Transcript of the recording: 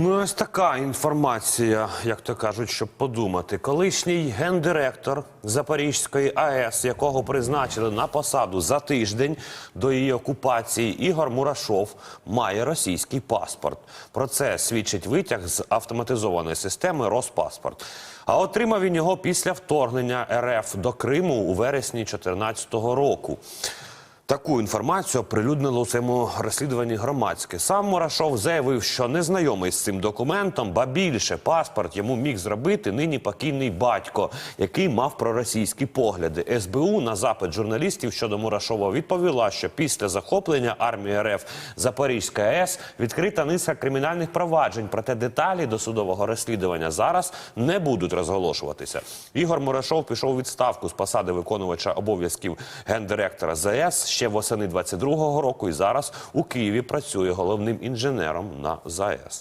Ну, ось така інформація, як то кажуть, щоб подумати. Колишній гендиректор Запорізької АЕС, якого призначили на посаду за тиждень до її окупації, Ігор Мурашов, має російський паспорт. Про це свідчить витяг з автоматизованої системи Роспаспорт. А отримав він його після вторгнення РФ до Криму у вересні 2014 року. Таку інформацію оприлюднило у цьому розслідуванні громадське. Сам Мурашов заявив, що не знайомий з цим документом, ба більше паспорт йому міг зробити нині покійний батько, який мав проросійські погляди. СБУ на запит журналістів щодо Мурашова відповіла, що після захоплення армії РФ Запорізька АЕС відкрита низка кримінальних проваджень. Проте деталі досудового розслідування зараз не будуть розголошуватися. Ігор Мурашов пішов у відставку з посади виконувача обов'язків гендиректора ЗАЕС ще восени 22-го року і зараз у Києві працює головним інженером на ЗАЕС.